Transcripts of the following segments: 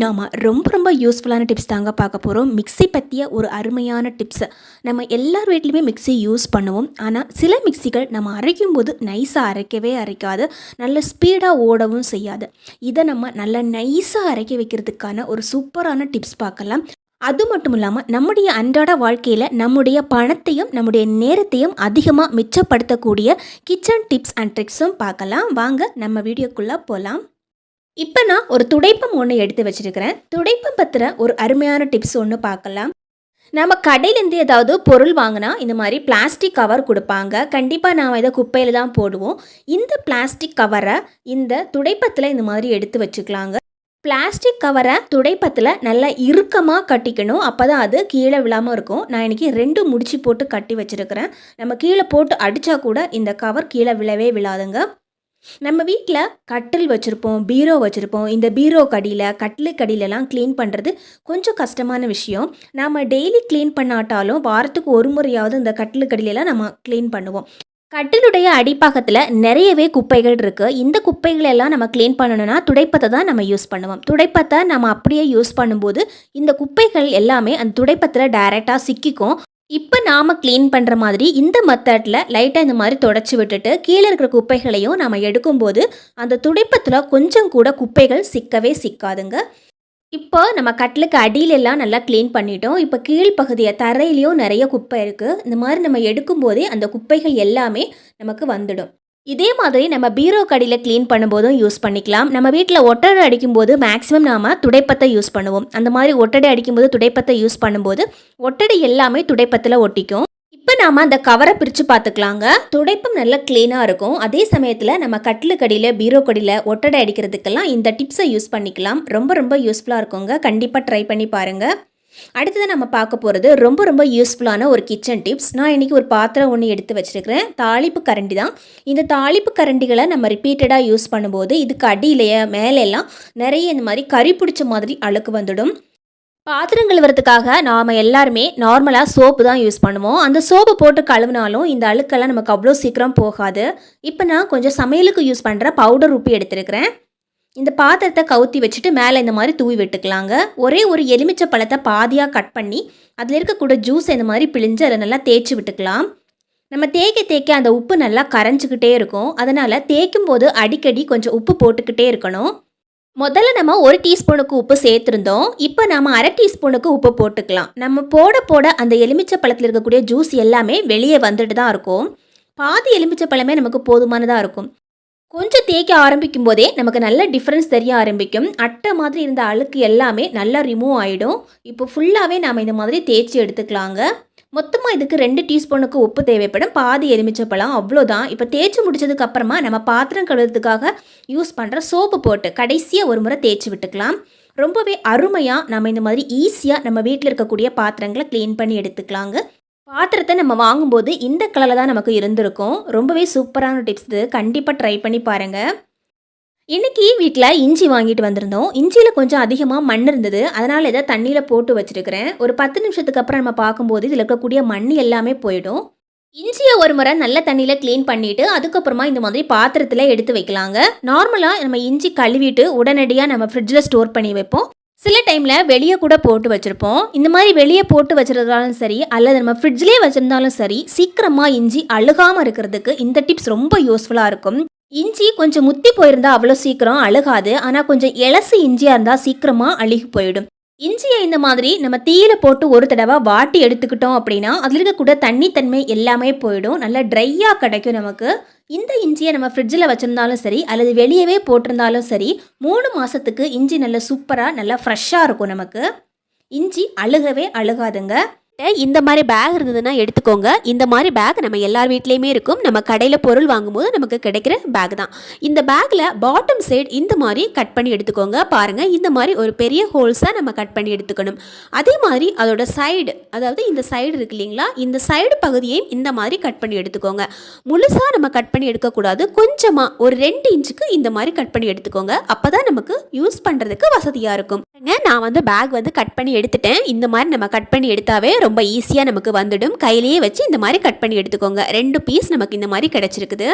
நாம் ரொம்ப ரொம்ப யூஸ்ஃபுல்லான டிப்ஸ் தாங்க பார்க்க போகிறோம் மிக்ஸி பற்றிய ஒரு அருமையான டிப்ஸ் நம்ம எல்லார் வீட்லேயுமே மிக்ஸி யூஸ் பண்ணுவோம். ஆனால் சில மிக்ஸிகள் நம்ம அரைக்கும் போது நைஸாக அரைக்கவே அரைக்காது. நல்ல ஸ்பீடாக ஓடவும் செய்யாது. இதை நம்ம நல்ல நைஸாக அரைக்க வைக்கிறதுக்கான ஒரு சூப்பரான டிப்ஸ் பார்க்கலாம். அது மட்டும் இல்லாமல் நம்முடைய அன்றாட வாழ்க்கையில் நம்முடைய பணத்தையும் நம்முடைய நேரத்தையும் அதிகமாக மிச்சப்படுத்தக்கூடிய கிச்சன் டிப்ஸ் அண்ட் ட்ரிக்ஸும் பார்க்கலாம். வாங்க நம்ம வீடியோக்குள்ளே போகலாம் இப்போ நான் ஒரு துடைப்பம் ஒன்று எடுத்து வச்சிருக்கிறேன். துடைப்பம் பற்றின ஒரு அருமையான டிப்ஸ் ஒன்று பார்க்கலாம். நம்ம கடையிலேருந்து ஏதாவது பொருள் வாங்கினா இந்த மாதிரி பிளாஸ்டிக் கவர் கொடுப்பாங்க. கண்டிப்பாக நாம் இதை குப்பையில் தான் போடுவோம். இந்த பிளாஸ்டிக் கவரை இந்த துடைப்பத்தில் இந்த மாதிரி எடுத்து வச்சுக்கலாங்க. பிளாஸ்டிக் கவரை துடைப்பத்தில் நல்லா இறுக்கமாக கட்டிக்கணும். அப்போ தான் அது கீழே விழாமல் இருக்கும். நான் இன்றைக்கி ரெண்டு முடிச்சு போட்டு கட்டி வச்சுருக்கிறேன். நம்ம கீழே போட்டு அடித்தா கூட இந்த கவர் கீழே விழவே விழாதுங்க. நம்ம வீட்டில் கட்டில் வச்சுருப்போம் பீரோ வச்சுருப்போம். இந்த பீரோ கடியில் கட்டிலு கடியிலலாம் க்ளீன் பண்ணுறது கொஞ்சம் கஷ்டமான விஷயம். நாம் டெய்லி க்ளீன் பண்ணாட்டாலும் வாரத்துக்கு ஒரு முறையாவது இந்த கட்டிலு கடியிலலாம் நம்ம க்ளீன் பண்ணுவோம். கட்டிலுடைய அடிப்பாகத்தில் நிறையவே குப்பைகள் இருக்குது இந்த குப்பைகளெல்லாம் நம்ம க்ளீன் பண்ணணும்னா துடைப்பத்தை தான் நம்ம யூஸ் பண்ணுவோம். துடைப்பத்தை நம்ம அப்படியே யூஸ் பண்ணும்போது இந்த குப்பைகள் எல்லாமே அந்த துடைப்பத்தில் டைரெக்டாக சிக்கிக்கும். இப்போ நாம் க்ளீன் பண்ணுற மாதிரி இந்த மெத்தடில் லைட்டாக இந்த மாதிரி தொடச்சி விட்டுட்டு கீழே இருக்கிற குப்பைகளையும் நம்ம எடுக்கும்போது அந்த துடைப்பத்தில் கொஞ்சம் கூட குப்பைகள் சிக்கவே சிக்காதுங்க. இப்போ நம்ம கட்டிலுக்கு அடியிலெல்லாம் நல்லா க்ளீன் பண்ணிட்டோம். இப்போ கீழ்ப்பகுதியை தரையிலையும் நிறைய குப்பை இருக்குது இந்த மாதிரி நம்ம எடுக்கும்போதே அந்த குப்பைகள் எல்லாமே நமக்கு வந்துடும். இதே மாதிரி நம்ம பீரோ கடியில் க்ளீன் பண்ணும்போதும் யூஸ் பண்ணிக்கலாம். நம்ம வீட்டில் ஒட்டடை அடிக்கும்போது மேக்ஸிமம் நாம் துடைப்பத்தை யூஸ் பண்ணுவோம். அந்த மாதிரி ஒட்டடை அடிக்கும்போது துடைப்பத்தை யூஸ் பண்ணும்போது ஒட்டடை எல்லாமே துடைப்பத்தில் ஒட்டிக்கும். இப்போ நாம் அந்த கவரை பிரித்து பார்த்துக்கலாங்க. துடைப்பம் நல்லா க்ளீனாக இருக்கும். அதே சமயத்தில் நம்ம கட்டிலு கடியில் பீரோ கடியில் ஒட்டடை அடிக்கிறதுக்கெல்லாம் இந்த டிப்ஸை யூஸ் பண்ணிக்கலாம். ரொம்ப ரொம்ப யூஸ்ஃபுல்லாக இருக்குங்க. கண்டிப்பாக ட்ரை பண்ணி பாருங்கள் அடுத்தது நம்ம பார்க்க போகிறது ரொம்ப ரொம்ப யூஸ்ஃபுல்லான ஒரு கிச்சன் டிப்ஸ் நான் இன்றைக்கி ஒரு பாத்திரம் ஒன்று எடுத்து வச்சுருக்கிறேன். தாளிப்பு கரண்டி தான். இந்த தாளிப்பு கரண்டிகளை நம்ம ரிப்பீட்டடாக யூஸ் பண்ணும்போது இதுக்கு அடியிலையே மேலெல்லாம் நிறைய இந்த மாதிரி கறி பிடிச்ச மாதிரி அழுக்கு வந்துடும். பாத்திரம் கழுவுறதுக்காக நாம் எல்லாருமே நார்மலாக சோப்பு தான் யூஸ் பண்ணுவோம். அந்த சோப்பு போட்டு கழுவினாலும் இந்த அழுக்கெல்லாம் நமக்கு அவ்வளோ சீக்கிரம் போகாது. இப்போ நான் கொஞ்சம் சமையலுக்கு யூஸ் பண்ணுற பவுடர் உப்பி எடுத்துருக்கிறேன். இந்த பாத்திரத்தை கவுத்தி வச்சுட்டு மேலே இந்த மாதிரி தூவி விட்டுக்கலாங்க. ஒரே ஒரு எலுமிச்சை பழத்தை பாதியாக கட் பண்ணி அதில் இருக்கக்கூட ஜூஸ் இந்த மாதிரி பிழிஞ்சு அதை நல்லா தேய்ச்சி விட்டுக்கலாம். நம்ம தேய்க்க தேய்க்க அந்த உப்பு நல்லா கரைஞ்சிக்கிட்டே இருக்கும். அதனால் தேய்க்கும் போது அடிக்கடி கொஞ்சம் உப்பு போட்டுக்கிட்டே இருக்கணும். முதல்ல நம்ம ஒரு டீஸ்பூனுக்கு உப்பு சேர்த்துருந்தோம். இப்போ நம்ம அரை டீஸ்பூனுக்கு உப்பு போட்டுக்கலாம். நம்ம போட போட அந்த எலுமிச்சை பழத்தில் இருக்கக்கூடிய ஜூஸ் எல்லாமே வெளியே வந்துட்டு தான் இருக்கும். பாதி எலுமிச்சை பழமே நமக்கு போதுமானதாக இருக்கும். கொஞ்சம் தேய்க்க ஆரம்பிக்கும் போதே நமக்கு நல்ல டிஃப்ரென்ஸ் தெரிய ஆரம்பிக்கும். அட்டை மாதிரி இருந்த அழுக்கு எல்லாமே நல்லா ரிமூவ் ஆகிடும் இப்போ ஃபுல்லாகவே நாம் இந்த மாதிரி தேய்ச்சி எடுத்துக்கலாங்க. மொத்தமாக இதுக்கு ரெண்டு டீஸ்பூனுக்கு உப்பு தேவைப்படும். பாதி எலுமிச்சப்பழம் அவ்வளோதான். இப்போ தேய்ச்சி முடிச்சதுக்கு அப்புறமா நம்ம பாத்திரம் கழுவுறதுக்காக யூஸ் பண்ணுற சோப்பு போட்டு கடைசியாக ஒரு முறை தேய்ச்சி விட்டுக்கலாம். ரொம்பவே அருமையாக நம்ம இந்த மாதிரி ஈஸியாக நம்ம வீட்டில் இருக்கக்கூடிய பாத்திரங்களை க்ளீன் பண்ணி எடுத்துக்கலாங்க. பாத்திரத்தை நம்ம வாங்கும்போது இந்த கலரில் தான் நமக்கு இருந்திருக்கும். ரொம்பவே சூப்பரான டிப்ஸ் இது. கண்டிப்பாக ட்ரை பண்ணி பாருங்கள் இன்றைக்கி வீட்டில் இஞ்சி வாங்கிட்டு வந்திருந்தோம். இஞ்சியில் கொஞ்சம் அதிகமாக மண் இருந்தது. அதனால் இதை தண்ணியில் போட்டு வச்சுருக்கிறேன். ஒரு பத்து நிமிஷத்துக்கு அப்புறம் நம்ம பார்க்கும்போது இதில் இருக்கக்கூடிய மண் எல்லாமே போயிடும். இஞ்சியை ஒரு முறை நல்ல தண்ணியில் க்ளீன் பண்ணிவிட்டு அதுக்கப்புறமா இந்த மாதிரி பாத்திரத்தில் எடுத்து வைக்கலாங்க. நார்மலாக நம்ம இஞ்சி கழுவிட்டு உடனடியாக நம்ம ஃப்ரிட்ஜில் ஸ்டோர் பண்ணி வைப்போம். சில டைமில் வெளியே கூட போட்டு வச்சுருப்போம். இந்த மாதிரி வெளியே போட்டு வச்சுருந்தாலும் சரி அல்லது நம்ம ஃப்ரிட்ஜ்லேயே வச்சுருந்தாலும் சரி சீக்கிரமாக இஞ்சி அழுகாமல் இருக்கிறதுக்கு இந்த டிப்ஸ் ரொம்ப யூஸ்ஃபுல்லாக இருக்கும். இஞ்சி கொஞ்சம் முத்தி போயிருந்தால் அவ்வளோ சீக்கிரம் அழுகாது. ஆனால் கொஞ்சம் இலசு இஞ்சியாக இருந்தால் சீக்கிரமாக அழுகி போயிடும். இஞ்சியை இந்த மாதிரி நம்ம தீயில போட்டு ஒரு தடவை வாட்டி எடுத்துக்கிட்டோம் அப்படின்னா அதில் இருக்கக்கூட தண்ணி தன்மை எல்லாமே போயிடும். நல்லா ட்ரையாக கிடைக்கும் நமக்கு. இந்த இஞ்சியை நம்ம ஃப்ரிட்ஜில் வச்சுருந்தாலும் சரி அல்லது வெளியவே போட்டிருந்தாலும் சரி மூணு மாதத்துக்கு இஞ்சி நல்லா சூப்பராக நல்லா ஃப்ரெஷ்ஷாக இருக்கும் நமக்கு. இஞ்சி அழுகவே அழுகாதுங்க. இந்த மாதிரி பேக் இருந்ததுன்னா எடுத்துக்கோங்க. இந்த மாதிரி பேக் நம்ம எல்லார் வீட்லேயுமே இருக்கும். நம்ம கடையில் பொருள் வாங்கும்போது நமக்கு கிடைக்கிற பேக் தான். இந்த பேக்கில் பாட்டம் சைடு இந்த மாதிரி கட் பண்ணி எடுத்துக்கோங்க. பாருங்கள் இந்த மாதிரி ஒரு பெரிய ஹோல்ஸாக நம்ம கட் பண்ணி எடுத்துக்கணும். அதே மாதிரி அதோட சைடு அதாவது இந்த சைடு இருக்கு இல்லைங்களா? இந்த சைடு பகுதியையும் இந்த மாதிரி கட் பண்ணி எடுத்துக்கோங்க. முழுசாக நம்ம கட் பண்ணி எடுக்கக்கூடாது. கொஞ்சமாக ஒரு ரெண்டு இன்ச்சுக்கு இந்த மாதிரி கட் பண்ணி எடுத்துக்கோங்க. அப்போ தான் நமக்கு யூஸ் பண்ணுறதுக்கு வசதியாக இருக்கும். நான் வந்து பேக் வந்து கட் பண்ணி எடுத்துட்டேன். இந்த மாதிரி நம்ம கட் பண்ணி எடுத்தாவே ரொம்ப ரொம்ப ஈஸியாக நமக்கு வந்துடும். கையிலேயே வச்சு இந்த மாதிரி கட் பண்ணி எடுத்துக்கோங்க. ரெண்டு பீஸ் நமக்கு இந்த மாதிரி கிடச்சிருக்குது.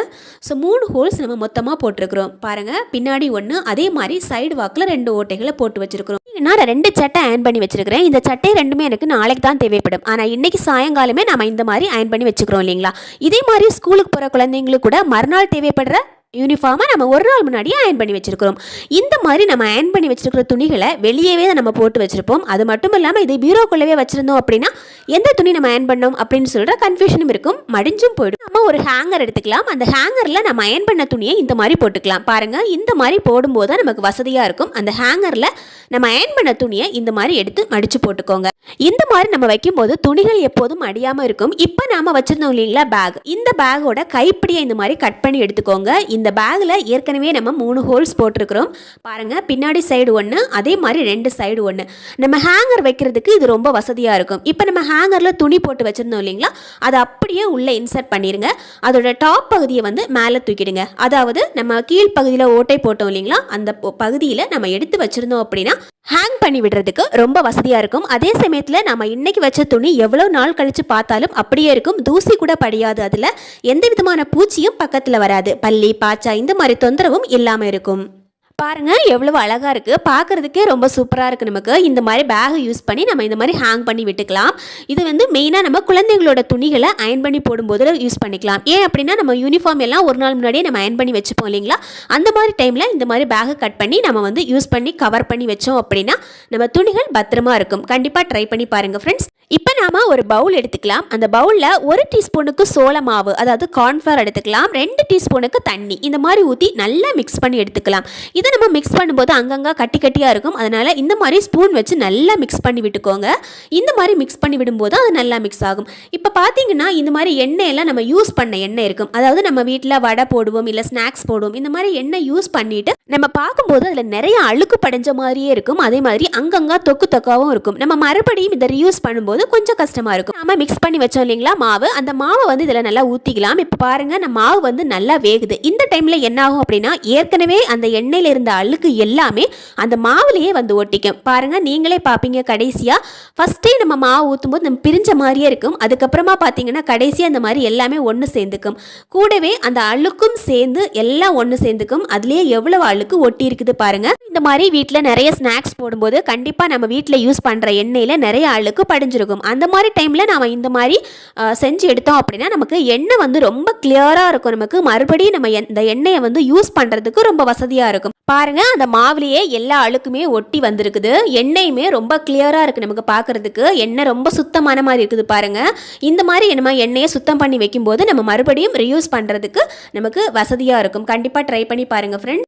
ஸோ மூணு ஹோல்ஸ் நம்ம மொத்தமாக போட்டிருக்கிறோம். பாருங்கள் பின்னாடி ஒன்று அதே மாதிரி சைடு வாக்கில் ரெண்டு ஓட்டைகளை போட்டு வச்சுருக்கிறோம். நான் ரெண்டு சட்டை அயன் பண்ணி வச்சிருக்கிறேன். இந்த சட்டை ரெண்டுமே எனக்கு நாளைக்கு தான் தேவைப்படும். ஆனால் இன்றைக்கி சாயங்காலமே நம்ம இந்த மாதிரி அயன் பண்ணி வச்சுக்கிறோம் இல்லைங்களா? இதே மாதிரி ஸ்கூலுக்கு போகிற குழந்தைங்களுக்கு கூட மறுநாள் தேவைப்படுற யூனிஃபார்மை நம்ம ஒரு நாள் முன்னாடியே அயன் பண்ணி வச்சுருக்கிறோம். இந்த மாதிரி நம்ம அயன் பண்ணி வச்சுருக்கிற துணிகளை வெளியவே தான் நம்ம போட்டு வச்சுருப்போம். அது மட்டும் இல்லாமல் இதை பீரோக்குள்ளவே வச்சுருந்தோம் அப்படின்னா எந்த துணி நம்ம அயன் பண்ணோம் அப்படின்னு சொல்கிற கன்ஃபியூஷனும் இருக்கும். மடிஞ்சும் போயிடும். நம்ம ஒரு ஹேங்கர் எடுத்துக்கலாம். அந்த ஹேங்கரில் நம்ம அயன் பண்ண துணியை இந்த மாதிரி போட்டுக்கலாம். பாருங்கள் இந்த மாதிரி போடும்போது தான் நமக்கு வசதியாக இருக்கும். அந்த ஹேங்கரில் நம்ம அயன் பண்ண துணியை இந்த மாதிரி எடுத்து மடித்து போட்டுக்கோங்க. இந்த மாதிரி நம்ம வைக்கும்போது துணிகள் எப்போதும் அடியாமல் இருக்கும். இப்போ நாம வச்சுருந்தோம் இல்லைங்களா பேக் இந்த பேக்கோட கைப்பிடியை இந்த மாதிரி கட் பண்ணி எடுத்துக்கோங்க. இந்த பேக்கில் ஏற்கனவே நம்ம மூணு ஹோல்ஸ் போட்டிருக்கிறோம். பாருங்கள் பின்னாடி சைடு ஒன்று அதே மாதிரி ரெண்டு சைடு ஒன்று நம்ம ஹேங்கர் வைக்கிறதுக்கு இது ரொம்ப வசதியாக இருக்கும். இப்போ நம்ம ஹேங்கரில் துணி போட்டு வச்சுருந்தோம் இல்லைங்களா? அதை அப்படியே உள்ளே இன்சர்ட் பண்ணிடுங்க அதோட டாப் பகுதியை வந்து மேலே தூக்கிடுங்க. அதாவது நம்ம கீழ் பகுதியில் ஓட்டை போட்டோம் இல்லைங்களா? அந்த பகுதியில் நம்ம எடுத்து வச்சிருந்தோம் அப்படின்னா ஹேங் பண்ணி விடுறதுக்கு ரொம்ப வசதியாக இருக்கும். அதே சமயத்தில் நம்ம இன்றைக்கி வச்ச துணி எவ்வளோ நாள் கழித்து பார்த்தாலும் அப்படியே இருக்கும். தூசி கூட படியாது அதில். எந்த விதமான பூச்சியும் பக்கத்தில் வராது. பள்ளி பாச்சா இந்த மாதிரி தொந்தரவும் இல்லாமல் இருக்கும். பாருங்க எவ்வளவு அழகா இருக்கு. பார்க்கறதுக்கே ரொம்ப சூப்பரா இருக்கு நமக்கு. இந்த மாதிரி பேக் யூஸ் பண்ணி நம்ம இந்த மாதிரி ஹேங் பண்ணி விட்டுக்கலாம். இது வந்து மெயினாக நம்ம குழந்தைங்களோட துணிகளை அயன் பண்ணி போடும்போது யூஸ் பண்ணிக்கலாம். ஏன் அப்படின்னா நம்ம யூனிஃபார்ம் எல்லாம் ஒரு நாள் முன்னாடியே நம்ம அயன் பண்ணி வச்சுப்போம் இல்லைங்களா? அந்த மாதிரி டைமில் இந்த மாதிரி பேகை கட் பண்ணி நம்ம வந்து யூஸ் பண்ணி கவர் பண்ணி வச்சோம் அப்படின்னா நம்ம துணிகள் பத்திரமா இருக்கும். கண்டிப்பாக ட்ரை பண்ணி பாருங்க ஃப்ரெண்ட்ஸ் இப்போ நாம் ஒரு பவுல் எடுத்துக்கலாம். அந்த பவுலில் ஒரு டீஸ்பூனுக்கு சோள மாவு அதாவது கார்ன்ஃப்ளவர் எடுத்துக்கலாம். ரெண்டு டீஸ்பூனுக்கு தண்ணி இந்த மாதிரி ஊற்றி நல்லா மிக்ஸ் பண்ணி எடுத்துக்கலாம். இதை நம்ம மிக்ஸ் பண்ணும்போது அங்கங்கே கட்டி கட்டியாக இருக்கும். அதனால் இந்த மாதிரி ஸ்பூன் வச்சு நல்லா மிக்ஸ் பண்ணி விட்டுக்கோங்க. இந்த மாதிரி மிக்ஸ் பண்ணி விடும்போது அது நல்லா மிக்ஸ் ஆகும். இப்போ பார்த்தீங்கன்னா இந்த மாதிரி எண்ணெயெல்லாம் நம்ம யூஸ் பண்ண எண்ணெய் இருக்கும். அதாவது நம்ம வீட்டில் வடை போடுவோம் இல்லை ஸ்நாக்ஸ் போடுவோம். இந்த மாதிரி எண்ணெய் யூஸ் பண்ணிவிட்டு நம்ம பார்க்கும்போது அதில் நிறைய அழுக்கு படைஞ்ச மாதிரியே இருக்கும். அதே மாதிரி அங்கங்கே தொக்கு தொக்காவும் இருக்கும். நம்ம மறுபடியும் இதை ரியூஸ் பண்ணும்போது கொஞ்சம் கஷ்டமா இருக்கும். நம்ம மிக்ஸ் பண்ணி வச்சோம் இல்லைங்களா மாவு? அந்த மாவை வந்து இதில் நல்லா ஊற்றிக்கலாம் இப்போ பாருங்க நம்ம மாவு வந்து நல்லா வேகுது. இந்த டைமில் என்ன ஆகும் அப்படின்னா ஏற்கனவே அந்த எண்ணெயில் இருந்த அழுக்கு எல்லாமே அந்த மாவுலேயே வந்து ஒட்டிக்கும். பாருங்க நீங்களே பார்ப்பீங்க கடைசியாக ஃபஸ்ட்டே நம்ம மாவு ஊற்றும் போது நம்ம பிரிஞ்ச மாதிரியே இருக்கும். அதுக்கப்புறமா பார்த்தீங்கன்னா கடைசியாக அந்த மாதிரி எல்லாமே ஒன்று சேர்ந்துக்கும். கூடவே அந்த அழுக்கும் சேர்ந்து எல்லாம் ஒன்று சேர்ந்துக்கும். அதுலேயே எவ்வளவு அழுக்கு ஒட்டி இருக்குது பாருங்க. இந்த மாதிரி வீட்டில் நிறைய ஸ்நாக்ஸ் போடும்போது கண்டிப்பாக நம்ம வீட்டில் யூஸ் பண்ணுற எண்ணெயில் நிறைய அழுக்கு படிஞ்சிருக்கும். அந்த மாதிரி டைமில் நாம் இந்த மாதிரி செஞ்சு எடுத்தோம் அப்படின்னா நமக்கு எண்ணெய் வந்து ரொம்ப கிளியராக இருக்கும். நமக்கு மறுபடியும் நம்ம இந்த எண்ணெயை வந்து யூஸ் பண்ணுறதுக்கு ரொம்ப வசதியாக இருக்கும். பாருங்க அந்த மாவுலேயே எல்லா அழுக்குமே ஒட்டி வந்திருக்குது. எண்ணெயுமே ரொம்ப கிளியராக இருக்குது நமக்கு பார்க்கறதுக்கு எண்ணெய் ரொம்ப சுத்தமான மாதிரி இருக்குது பாருங்கள் இந்த மாதிரி நம்ம எண்ணெயை சுத்தம் பண்ணி வைக்கும்போது நம்ம மறுபடியும் ரியூஸ் பண்ணுறதுக்கு நமக்கு வசதியாக இருக்கும். கண்டிப்பாக ட்ரை பண்ணி பாருங்கள் ஃப்ரெண்ட்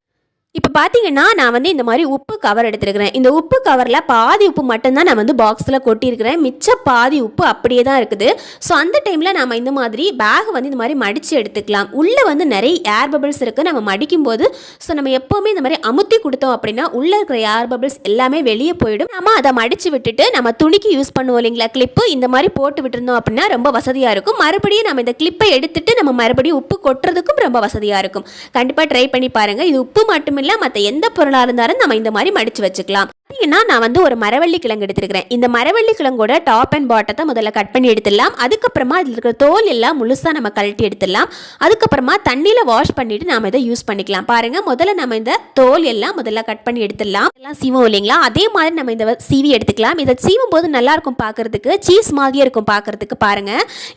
இப்போ பார்த்தீங்கன்னா நான் வந்து இந்த மாதிரி உப்பு கவர் எடுத்துருக்கிறேன். இந்த உப்பு கவரில் பாதி உப்பு மட்டும்தான் நான் வந்து பாக்ஸில் கொட்டியிருக்கிறேன். மிச்ச பாதி உப்பு அப்படியே தான் இருக்குது. ஸோ அந்த டைமில் நம்ம இந்த மாதிரி பேக் வந்து இந்த மாதிரி மடித்து எடுத்துக்கலாம். உள்ளே வந்து நிறைய ஏர் பபிள்ஸ் இருக்குது நம்ம மடிக்கும் போது ஸோ நம்ம எப்போவுமே இந்த மாதிரி அமுத்தி கொடுத்தோம் அப்படின்னா உள்ளே இருக்கிற ஏர் பபிள்ஸ் எல்லாமே வெளியே போயிடும். நம்ம அதை மடித்து விட்டுட்டு நம்ம துணிக்கு யூஸ் பண்ணுவோம் இல்லைங்களா? கிளிப்பு இந்த மாதிரி போட்டு விட்டுருந்தோம் அப்படின்னா ரொம்ப வசதியாக இருக்கும். மறுபடியும் நம்ம இந்த கிளிப்பை எடுத்துட்டு நம்ம மறுபடியும் உப்பு கொட்டுறதுக்கும் ரொம்ப வசதியாக இருக்கும். கண்டிப்பாக ட்ரை பண்ணி பாருங்கள் இது உப்பு மட்டுமே இல்லை மற்ற எந்த பொருளாக இருந்தாலும் நம்ம இந்த மாதிரி மடித்து வச்சுக்கலாம். பார்த்தீங்கன்னா நான் வந்து ஒரு மரவள்ளி கிழங்கு எடுத்துருக்கிறேன். இந்த மரவள்ளி கிழங்கோட டாப் அண்ட் பாட்டத்தை முதல்ல கட் பண்ணி எடுத்துடலாம். அதுக்கப்புறமா இதில் இருக்கிற தோல் எல்லாம் முழுசாக நம்ம கழட்டி எடுத்துடலாம். அதுக்கப்புறமா தண்ணியில் வாஷ் பண்ணிட்டு நாம் இதை யூஸ் பண்ணிக்கலாம். பாருங்க முதல்ல நம்ம இந்த தோல் எல்லாம் முதல்ல கட் பண்ணி எடுத்துடலாம். எல்லாம் சீவோம் இல்லைங்களா? அதே மாதிரி நம்ம இந்த சீவி எடுத்துக்கலாம். இதை சீவும் போது நல்லா இருக்கும் பார்க்கறதுக்கு சீஸ் மாதிரியே இருக்கும் பார்க்கறதுக்கு பாருங்க.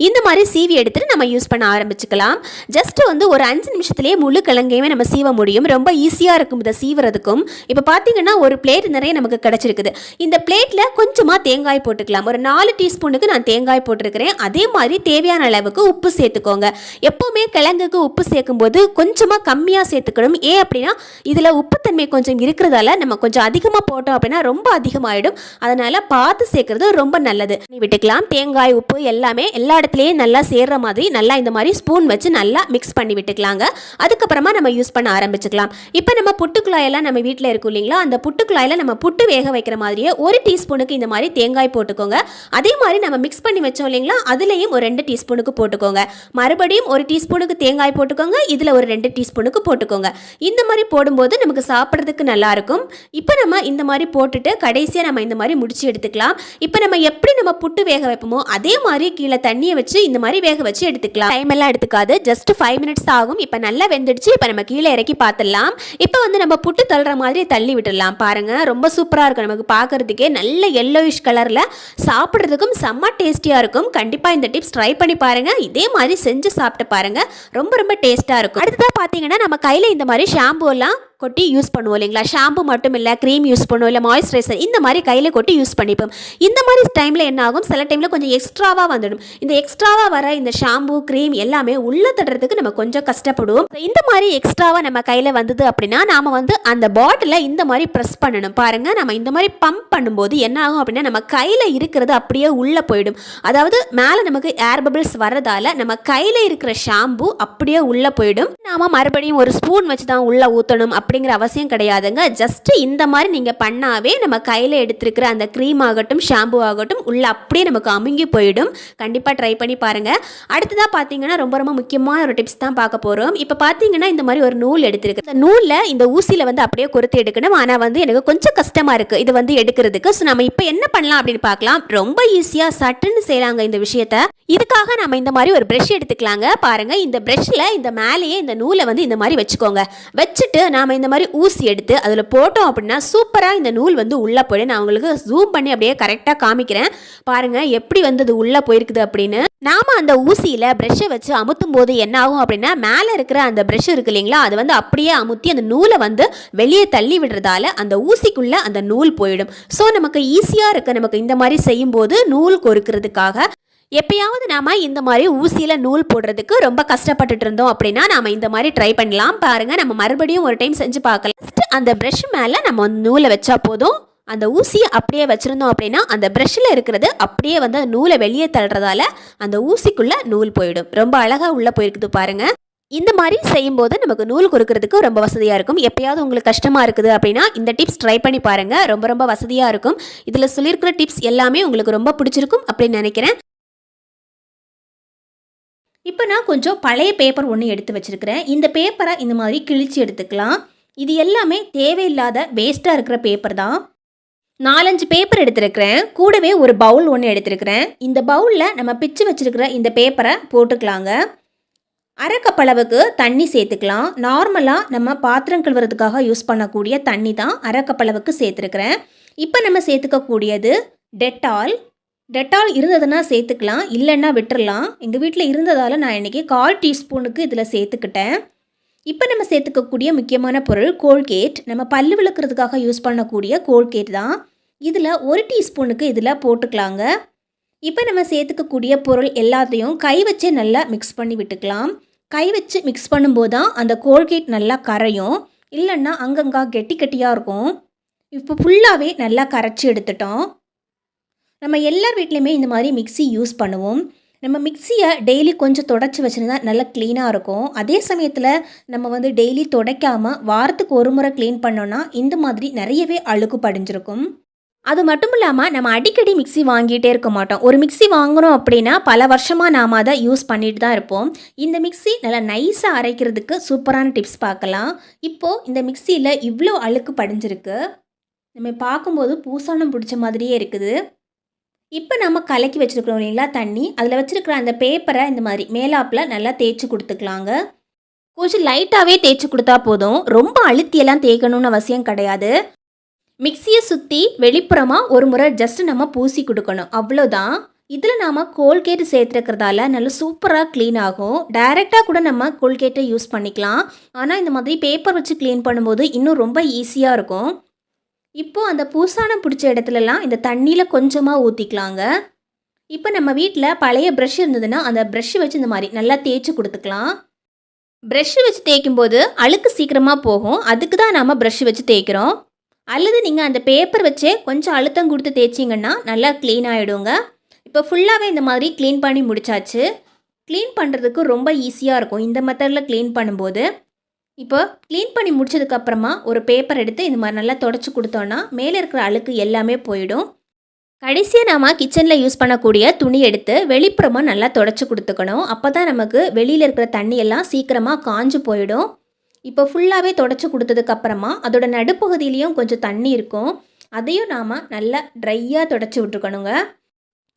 இந்த மாதிரி சீவி எடுத்துட்டு நம்ம யூஸ் பண்ண ஆரம்பிச்சுக்கலாம். ஜஸ்ட் வந்து ஒரு அஞ்சு நிமிஷத்துலேயே முழு கிழங்கையுமே நம்ம சீவ முடியும். ரொம்ப ஈஸியாக இருக்கும் இதை சீவுறதுக்கும். இப்போ பார்த்தீங்கன்னா ஒரு பிளேட் நிறைய நமக்கு கிடச்சிருக்குது. இந்த பிளேட்டில் கொஞ்சமாக தேங்காய் போட்டுக்கலாம். ஒரு நாலு டீஸ்பூனுக்கு நான் தேங்காய் போட்டிருக்கிறேன். அதே மாதிரி தேவையான அளவுக்கு உப்பு சேர்த்துக்கோங்க. எப்போவுமே கிழங்குக்கு உப்பு சேர்க்கும்போது கொஞ்சமாக கம்மியாக சேர்த்துக்கணும். ஏன் அப்படின்னா இதில் உப்புத்தன்மை கொஞ்சம் இருக்கிறதால நம்ம கொஞ்சம் அதிகமாக போட்டோம் அப்படின்னா ரொம்ப அதிகமாகிடும் அதனால் பார்த்து சேர்க்கறது ரொம்ப நல்லது. நீ விட்டுக்கலாம். தேங்காய் உப்பு எல்லாமே எல்லா இடத்துலையும் நல்லா சேர்கிற மாதிரி நல்லா இந்த மாதிரி ஸ்பூன் வச்சு நல்லா மிக்ஸ் பண்ணி விட்டுக்கலாங்க. அதுக்கப்புறமா நம்ம யூஸ் பண்ண ஆரம்பிச்சுக்கலாம். இப்போ நம்ம புட்டுக்குழாயெல்லாம் நம்ம வீட்டில் இருக்கும் இல்லைங்களா? அந்த புட்டுக்குழாயில் நம்ம புட்டு புட்டு வேக வைக்கிற மாதிரியே ஒரு டீஸ்பூனுக்கு இந்த மாதிரி தேங்காய் போட்டுக்கோங்க. அதே மாதிரி நம்ம மிக்ஸ் பண்ணி வச்சோம் இல்லைங்களா அதுலேயும் ஒரு ரெண்டு டீஸ்பூனுக்கு போட்டுக்கோங்க. மறுபடியும் ஒரு டீஸ்பூனுக்கு தேங்காய் போட்டுக்கோங்க இதில் ஒரு ரெண்டு டீஸ்பூனுக்கு போட்டுக்கோங்க. இந்த மாதிரி போடும்போது நமக்கு சாப்பிட்றதுக்கு நல்லாயிருக்கும் இப்போ நம்ம இந்த மாதிரி போட்டுட்டு கடைசியாக நம்ம இந்த மாதிரி முடிச்சு எடுத்துக்கலாம். இப்போ நம்ம எப்படி நம்ம புட்டு வேக வைப்போமோ அதே மாதிரி கீழே தண்ணியை வச்சு இந்த மாதிரி வேக வச்சு எடுத்துக்கலாம். டைம் எல்லாம் எடுத்துக்காது ஜஸ்ட் ஃபைவ் மினிட்ஸ் ஆகும். இப்போ நல்லா வெந்துடுச்சு இப்போ நம்ம கீழே இறக்கி பார்த்துடலாம். இப்போ வந்து நம்ம புட்டு தள்ளுற மாதிரி தள்ளி விட்டுடலாம். பாருங்க ரொம்ப சூப்பர் சூப்பராக இருக்கும். நமக்கு பார்க்கறதுக்கே நல்ல எல்லோயிஷ் கலரில் சாப்பிட்றதுக்கும் செம்ம டேஸ்டியாக இருக்கும். கண்டிப்பாக இந்த டிப்ஸ் ட்ரை பண்ணி பாருங்கள் இதே மாதிரி செஞ்சு சாப்பிட்டு பாருங்கள் ரொம்ப ரொம்ப டேஸ்ட்டாக இருக்கும். அடுத்ததாக பார்த்தீங்கன்னா நம்ம கையில் இந்த மாதிரி ஷாம்பூலாம் கொட்டி யூஸ் பண்ணுவோம் இல்லைங்களா? ஷாம்பு மட்டும் இல்லை க்ரீம் யூஸ் பண்ணுவோம் இல்லை மாய்ஸ்சரைசர் இந்த மாதிரி கையில் கொட்டி யூஸ் பண்ணிப்போம். இந்த மாதிரி டைமில் என்ன ஆகும்? சில டைமில் கொஞ்சம் எக்ஸ்ட்ராவாக வந்துடும். இந்த எக்ஸ்ட்ராவாக வர இந்த ஷாம்பு க்ரீம் எல்லாமே உள்ளே தடுறதுக்கு நம்ம கொஞ்சம் கஷ்டப்படுவோம். இந்த மாதிரி எக்ஸ்ட்ராவாக நம்ம கையில் வந்தது அப்படின்னா நாம் வந்து அந்த பாட்டிலை இந்த மாதிரி ப்ரெஸ் பண்ணணும். பாருங்கள் நம்ம இந்த மாதிரி பம்ப் பண்ணும்போது என்ன ஆகும் அப்படின்னா நம்ம கையில் இருக்கிறது அப்படியே உள்ளே போயிடும். அதாவது மேலே நமக்கு ஏர் பபிள்ஸ் வர்றதால நம்ம கையில் இருக்கிற ஷாம்பு அப்படியே உள்ளே போயிடும். நாம் மறுபடியும் ஒரு ஸ்பூன் வச்சு தான் உள்ளே ஊற்றணும் அப்படிங்கிற அவசியம் கிடையாதுங்க. ஜஸ்ட் இந்த மாதிரி நீங்கள் பண்ணாவே நம்ம கையில் எடுத்திருக்கிற அந்த க்ரீம் ஆகட்டும் ஷாம்பு ஆகட்டும் உள்ளே அப்படியே நமக்கு அமுங்கி போயிடும். கண்டிப்பாக ட்ரை பண்ணி பாருங்கள் அடுத்ததாக பார்த்தீங்கன்னா ரொம்ப ரொம்ப முக்கியமான ஒரு டிப்ஸ் தான் பார்க்க போகிறோம் இப்போ பார்த்தீங்கன்னா இந்த மாதிரி ஒரு நூல் எடுத்துருக்கு இந்த நூலில் இந்த ஊசியில் வந்து அப்படியே கொறுத்து எடுக்கணும். ஆனால் வந்து எனக்கு கொஞ்சம் கஷ்டமாக இருக்குது இது வந்து எடுக்கிறதுக்கு. ஸோ நம்ம இப்போ என்ன பண்ணலாம் அப்படின்னு பார்க்கலாம். ரொம்ப ஈஸியாக சட்டுன்னு செய்யலாங்க இந்த விஷயத்த. இதுக்காக நம்ம இந்த மாதிரி ஒரு ப்ரெஷ் எடுத்துக்கலாங்க. பாருங்கள் இந்த ப்ரெஷ்ஷில் இந்த மேலேயே இந்த நூலை வந்து இந்த மாதிரி வச்சுக்கோங்க. வச்சுட்டு நாம் இந்த மாதிரி ஊசி எடுத்து அதில் போட்டோம் அப்படின்னா சூப்பராக இந்த நூல் வந்து உள்ளே போயிடும். நான் உங்களுக்கு ஜூம் பண்ணி அப்படியே கரெக்டாக காமிக்கிறேன். பாருங்கள் எப்படி வந்து அது உள்ளே போயிருக்குது அப்படின்னு. நாம் அந்த ஊசியில் ப்ரெஷ்ஷை வச்சு அமுத்தும் போது என்ன ஆகும் அப்படின்னா மேலே இருக்கிற அந்த ப்ரெஷ் இருக்கு இல்லைங்களா அது வந்து அப்படியே அமுத்தி அந்த நூலை வந்து வெளியே தள்ளி விடுறதால அந்த ஊசிக்குள்ளே அந்த நூல் போயிடும். ஸோ நமக்கு ஈஸியாக இருக்குது நமக்கு இந்த மாதிரி செய்யும்போது நூல் கொறுக்கிறதுக்காக எப்பயாவது நாம் இந்த மாதிரி ஊசியில் நூல் போடுறதுக்கு ரொம்ப கஷ்டப்பட்டுட்டு இருந்தோம் அப்படின்னா நாம் இந்த மாதிரி ட்ரை பண்ணலாம். பாருங்கள் நம்ம மறுபடியும் ஒரு டைம் செஞ்சு பார்க்கலாம். ஃபஸ்ட்டு அந்த ப்ரெஷ் மேலே நம்ம வந்து நூலை வச்சா போதும். அந்த ஊசியை அப்படியே வச்சுருந்தோம் அப்படின்னா அந்த ப்ரெஷ்ஷில் இருக்கிறது அப்படியே வந்து நூலை வெளியே தள்ளுறதால அந்த ஊசிக்குள்ளே நூல் போயிடும். ரொம்ப அழகாக உள்ளே போயிருக்குது பாருங்கள் இந்த மாதிரி செய்யும்போது நமக்கு நூல் கொடுக்கறதுக்கு ரொம்ப வசதியாக இருக்கும். எப்பயாவது உங்களுக்கு கஷ்டமாக இருக்குது அப்படின்னா இந்த டிப்ஸ் ட்ரை பண்ணி பாருங்கள் ரொம்ப ரொம்ப வசதியாக இருக்கும். இதில் சொல்லியிருக்கிற டிப்ஸ் எல்லாமே உங்களுக்கு ரொம்ப பிடிச்சிருக்கும் அப்படின்னு நினைக்கிறேன். இப்போ நான் கொஞ்சம் பழைய பேப்பர் ஒன்று எடுத்து வச்சுருக்கிறேன். இந்த பேப்பரை இந்த மாதிரி கிழிச்சு எடுத்துக்கலாம். இது எல்லாமே தேவையில்லாத வேஸ்ட்டாக இருக்கிற பேப்பர் தான். நாலஞ்சு பேப்பர் எடுத்திருக்கிறேன். கூடவே ஒரு பவுல் ஒன்று எடுத்திருக்கிறேன். இந்த பவுலில் நம்ம பிச்சு வச்சுருக்கிற இந்த பேப்பரை போட்டுக்கலாங்க. அரைக்கப்பளவுக்கு தண்ணி சேர்த்துக்கலாம். நார்மலாக நம்ம பாத்திரம் கழுவுறதுக்காக யூஸ் பண்ணக்கூடிய தண்ணி தான் அரைக்கப்பளவுக்கு சேர்த்துருக்குறேன். இப்போ நம்ம சேர்த்துக்கக்கூடியது டெட்டால் டெட்டால் இருந்ததுன்னா சேர்த்துக்கலாம் இல்லைன்னா விட்டுறலாம். எங்கள் வீட்டில் இருந்ததால் நான் இன்றைக்கி கால் டீஸ்பூனுக்கு இதில் சேர்த்துக்கிட்டேன். இப்போ நம்ம சேர்த்துக்கக்கூடிய முக்கியமான பொருள் கோல்கேட். நம்ம பல்லு விளக்குறதுக்காக யூஸ் பண்ணக்கூடிய கோல்கேட் தான். இதில் ஒரு டீஸ்பூனுக்கு இதில் போட்டுக்கலாங்க. இப்போ நம்ம சேர்த்துக்கக்கூடிய பொருள் எல்லாத்தையும் கை வச்சே நல்லா மிக்ஸ் பண்ணி விட்டுக்கலாம். கை வச்சு மிக்ஸ் பண்ணும்போது தான் அந்த கோல்கேட் நல்லா கரையும். இல்லைன்னா அங்கங்கே கெட்டி கெட்டியாக இருக்கும். இப்போ ஃபுல்லாகவே நல்லா கரைச்சி எடுத்துட்டோம். நம்ம எல்லார் வீட்லேயுமே இந்த மாதிரி மிக்ஸி யூஸ் பண்ணுவோம். நம்ம மிக்ஸியை டெய்லி கொஞ்சம் தொடச்சி வச்சுருந்தா நல்லா க்ளீனாக இருக்கும். அதே சமயத்தில் நம்ம வந்து டெய்லி துடைக்காமல் வாரத்துக்கு ஒரு முறை க்ளீன் பண்ணோன்னா இந்த மாதிரி நிறையவே அழுக்கு படிஞ்சிருக்கும். அது மட்டும் இல்லாமல் நம்ம அடிக்கடி மிக்ஸி வாங்கிட்டே இருக்க மாட்டோம். ஒரு மிக்ஸி வாங்கினோம் அப்படின்னா பல வருஷமாக நாம் அதை யூஸ் பண்ணிட்டு தான் இருப்போம். இந்த மிக்ஸி நல்லா நைஸாக அரைக்கிறதுக்கு சூப்பரான டிப்ஸ் பார்க்கலாம். இப்போது இந்த மிக்ஸியில் இவ்வளோ அழுக்கு படிஞ்சிருக்கு. நம்ம பார்க்கும்போது பூசணம் பிடிச்ச மாதிரியே இருக்குது. இப்போ நம்ம கலக்கி வச்சுருக்கிறோம் இல்லைங்களா தண்ணி? அதில் வச்சுருக்கிற அந்த பேப்பரை இந்த மாதிரி மேலாப்பில் நல்லா தேய்ச்சி கொடுத்துக்கலாங்க. கொஞ்சம் லைட்டாகவே தேய்ச்சி கொடுத்தா போதும். ரொம்ப அழுத்தியெல்லாம் தேய்க்கணும்னு அவசியம் கிடையாது. மிக்சியை சுற்றி வெளிப்புறமாக ஒரு முறை ஜஸ்ட் நம்ம பூசி கொடுக்கணும். அவ்வளோதான் இதில் நாம் கோல்கேட் சேர்த்துருக்கிறதால நல்ல சூப்பராக க்ளீன் ஆகும். டைரெக்டாக கூட நம்ம கோல்கேட்டை யூஸ் பண்ணிக்கலாம். ஆனால் இந்த மாதிரி பேப்பர் வச்சு க்ளீன் பண்ணும்போது இன்னும் ரொம்ப ஈஸியாக இருக்கும். இப்போது அந்த பூசானம் பிடிச்ச இடத்துலலாம் இந்த தண்ணியில் கொஞ்சமாக ஊற்றிக்கலாங்க இப்போ நம்ம வீட்டில் பழைய ப்ரஷ் இருந்ததுன்னா அந்த ப்ரஷ் வச்சு இந்த மாதிரி நல்லா தேய்ச்சி கொடுத்துக்கலாம். ப்ரஷ் வச்சு தேய்க்கும்போது அழுக்கு சீக்கிரமாக போகும். அதுக்கு தான் நாம் ப்ரஷ் வச்சு தேய்க்கிறோம். அல்லது நீங்கள் அந்த பேப்பர் வச்சே கொஞ்சம் அழுத்தம் கொடுத்து தேய்ச்சிங்கன்னா நல்லா க்ளீன் ஆகிடுங்க இப்போ ஃபுல்லாகவே இந்த மாதிரி க்ளீன் பண்ணி முடிச்சாச்சு. க்ளீன் பண்ணுறதுக்கு ரொம்ப ஈஸியாக இருக்கும். இந்த மெத்தடில் க்ளீன் பண்ணும்போது இப்போ க்ளீன் பண்ணி முடிச்சதுக்கப்புறமா ஒரு பேப்பர் எடுத்து இந்த மாதிரி நல்லா தொடச்சி கொடுத்தோன்னா மேலே இருக்கிற அழுக்கு எல்லாமே போயிடும். கடைசியாக நாம் கிச்சனில் யூஸ் பண்ணக்கூடிய துணி எடுத்து வெளிப்புறமாக நல்லா தொடச்சி கொடுத்துக்கணும். அப்போ தான் நமக்கு வெளியில் இருக்கிற தண்ணியெல்லாம் சீக்கிரமாக காஞ்சு போயிடும். இப்போ ஃபுல்லாகவே தொடச்சி கொடுத்ததுக்கப்புறமா அதோட நடுப்பகுதியிலையும் கொஞ்சம் தண்ணி இருக்கும். அதையும் நாம் நல்லா ட்ரையாக தொடச்சி விட்டுருக்கணுங்க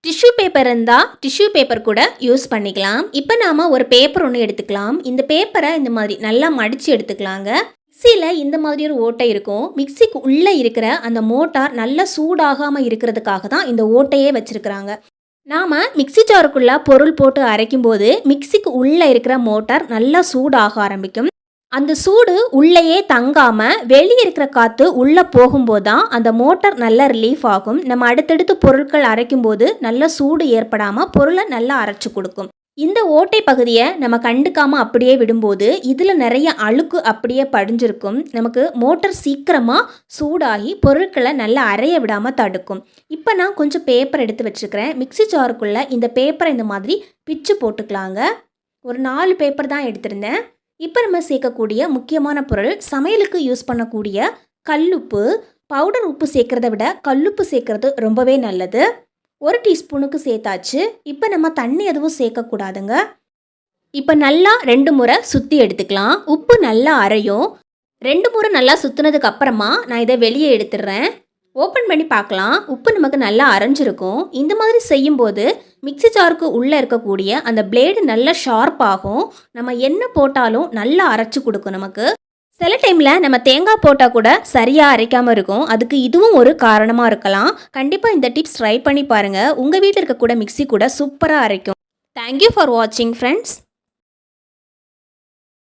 டிஷ்யூ பேப்பர் இருந்தால் டிஷ்யூ பேப்பர் கூட யூஸ் பண்ணிக்கலாம். இப்போ நாம் ஒரு பேப்பர் ஒன்று எடுத்துக்கலாம். இந்த பேப்பரை இந்த மாதிரி நல்லா மடித்து எடுத்துக்கலாங்க. மிக்சியில் இந்த மாதிரி ஒரு ஓட்டை இருக்கும். மிக்சிக்கு உள்ளே இருக்கிற அந்த மோட்டார் நல்லா சூடாகாமல் இருக்கிறதுக்காக தான் இந்த ஓட்டையே வச்சுருக்குறாங்க. நாம் மிக்ஸி ஜாருக்குள்ளே பொருள் போட்டு அரைக்கும்போது மிக்சிக்கு உள்ளே இருக்கிற மோட்டார் நல்லா சூடாக ஆரம்பிக்கும். அந்த சூடு உள்ளேயே தங்காமல் வெளியே இருக்கிற காற்று உள்ளே போகும்போது தான் அந்த மோட்டார் நல்லா ரிலீஃப் ஆகும். நம்ம அடுத்தடுத்து பொருட்கள் அரைக்கும்போது நல்ல சூடு ஏற்படாமல் பொருளை நல்லா அரைச்சி கொடுக்கும். இந்த ஓட்டை பகுதியை நம்ம கண்டுக்காமல் அப்படியே விடும்போது இதில் நிறைய அழுக்கு அப்படியே படிஞ்சிருக்கும். நமக்கு மோட்டார் சீக்கிரமாக சூடாகி பொருட்களை நல்லா அரைய விடாமல் தடுக்கும். இப்போ நான் கொஞ்சம் பேப்பர் எடுத்து வச்சுருக்கிறேன். மிக்ஸி ஜாருக்குள்ளே இந்த பேப்பரை இந்த மாதிரி பிச்சு போட்டுக்கலாங்க. ஒரு நாலு பேப்பர் தான் எடுத்திருந்தேன். இப்போ நம்ம சேர்க்கக்கூடிய முக்கியமான பொருள் சமையலுக்கு யூஸ் பண்ணக்கூடிய கல்லுப்பு பவுடர் உப்பு சேர்க்குறத விட கல்லுப்பு சேர்க்குறது ரொம்பவே நல்லது. ஒரு டீஸ்பூனுக்கு சேர்த்தாச்சு. இப்போ நம்ம தண்ணி எதுவும் சேர்க்கக்கூடாதுங்க. இப்போ நல்லா ரெண்டு முறை சுற்றி எடுத்துக்கலாம். உப்பு நல்லா அரையும். ரெண்டு முறை நல்லா சுற்றுனதுக்கு அப்புறமா நான் இதை வெளியே எடுத்துடுறேன். ஓப்பன் பண்ணி பார்க்கலாம். உப்பு நமக்கு நல்லா அரைஞ்சிருக்கும். இந்த மாதிரி செய்யும்போது மிக்ஸி ஜாருக்கு உள்ளே இருக்கக்கூடிய அந்த பிளேடு நல்லா ஷார்ப் ஆகும். நம்ம என்ன போட்டாலும் நல்லா அரைச்சி கொடுக்கும் நமக்கு. சில டைமில் நம்ம தேங்காய் போட்டால் கூட சரியாக அரைக்காமல் இருக்கும். அதுக்கு இதுவும் ஒரு காரணமாக இருக்கலாம். கண்டிப்பாக இந்த டிப்ஸ் ட்ரை பண்ணி பாருங்கள் உங்கள் வீட்டில் இருக்கக்கூட மிக்ஸி கூட சூப்பராக அரைக்கும். தேங்க்யூ ஃபார் வாட்சிங் ஃப்ரெண்ட்ஸ்